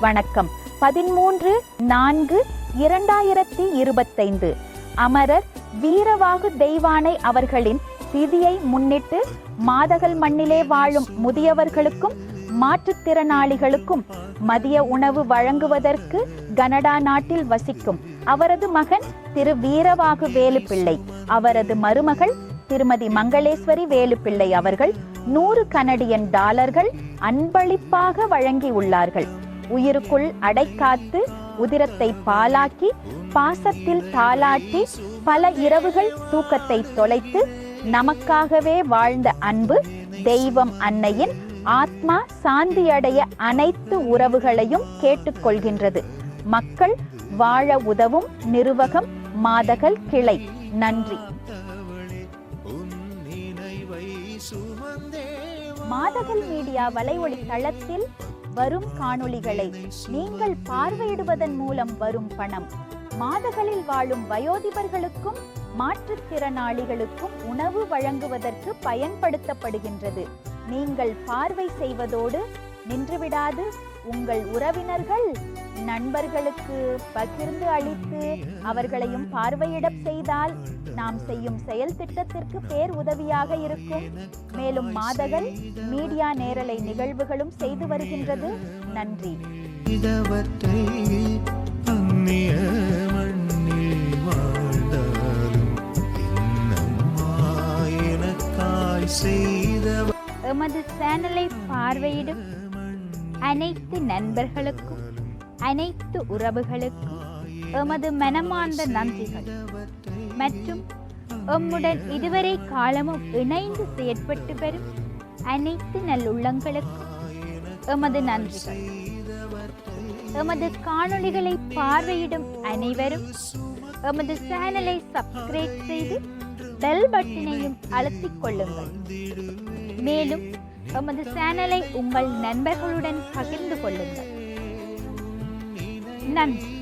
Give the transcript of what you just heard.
வணக்கம். பதிமூன்று நான்கு இரண்டாயிரத்தி இருபத்தைந்து. அமரர் வீரவாகு தெய்வானை அவர்களின் திதியை முன்னிட்டு மாதகல் மண்ணிலே வாழும் முதியவர்களுக்கும் மாற்றுத்திறனாளிகளுக்கும் மதிய உணவு வழங்குவதற்கு கனடா நாட்டில் வசிக்கும் அவரது மகன் திரு வீரவாகு வேலுப்பிள்ளை அவரது மருமகள் திருமதி மங்களேஸ்வரி வேலுப்பிள்ளை அவர்கள் நூறு கனடியன் டாலர்கள் அன்பளிப்பாக வழங்கியுள்ளார்கள். உயிருக்குள் அடைக்காத்து உதிரத்தை பாலாக்கி பாசத்தில் தாளாட்டி பல இரவுகள் தூக்கத்தை தொலைத்து நமக்காகவே வாழ்ந்த அன்பு தெய்வம் அன்னையின் ஆத்மா சாந்தியடைய அனைத்து உறவுகளையும் கேட்டுக்கொள்கின்றது. மக்கள் வாழ உதவும் நிர்வகம் மாதகல் கிளை. நன்றி. மாதகல் மீடியா வலைவழி தளத்தில் வரும் காணொளிகளை நீங்கள் பார்வையிடுவதன் மூலம் வரும் பணம். மாதகளில் வாழும் வயோதிபர்களுக்கும் மாற்றுத்திறனாளிகளுக்கும் உணவு வழங்குவதற்கு பயன்படுத்தப்படுகின்றது. நீங்கள் பார்வை செய்வதோடு நின்றுவிடாது. உங்கள் உறவினர்கள் நண்பர்களுக்கு பகிர்ந்து அளித்து அவர்களையும் பார்வையிடப் செய்தால் நாம் செய்யும் செயல் திட்டத்திற்கு பேர் உதவியாக இருக்கும். மேலும் மாதகள் மீடியா நேரலை நிகழ்வுகளும் செய்து வருகின்றது. நன்றி. இதவற்றை அந்நிய மண்ணில் வாழ்ந்தாலும் என்னம்மா எனக்காய் செய்தவ எமது சேனலை பார்வையிடும் அனைத்து நண்பர்களுக்கும் அனைத்து உறவுகளுக்கும் எமது மனமார்ந்த நன்றிகள். மற்றும் எம்முடன் இதுவரை காலமும் இணைந்து செயற்பட்டு வரும் அனைத்து நல்லுள்ளங்களுக்கும் எமது நன்றிகள். எமது காணொளிகளை பார்வையிடும் அனைவரும் எமது சேனலை சப்ஸ்கிரைப் செய்து பெல் பட்டினையும் அழுத்திக் கொள்ளுங்கள். மேலும் எமது சேனலை உங்கள் நண்பர்களுடன் பகிர்ந்து கொள்ளுங்கள். நன்றி